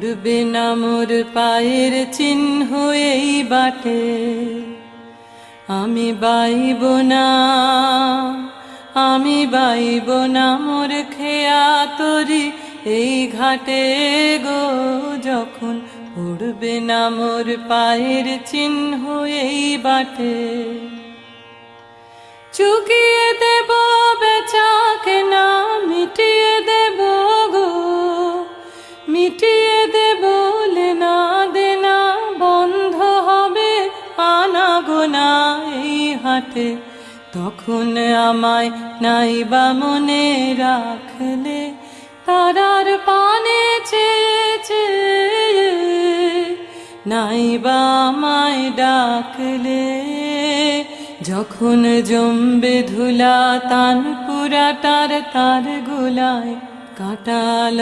পড়বে না মোর পায়ের চিহ্ন এই বাটে। আমি বাইব না, আমি বাইব না মোর খেয়া তরি এই ঘাটে গো। যখন পড়বে না মোর পায়ের চিহ্ন এই বাটে। চুকিয়ে মিটিয়ে দেব না দেনা বন্ধ হবে আনা গোনা এই হাটে তখন আমায় নাইবা মনে রাখলে তারার পানে চেয়েছে। নাইবা আমায় ডাকলে যখন জমবে ধুলা তান পুরাটার তার গুলায় কাটাল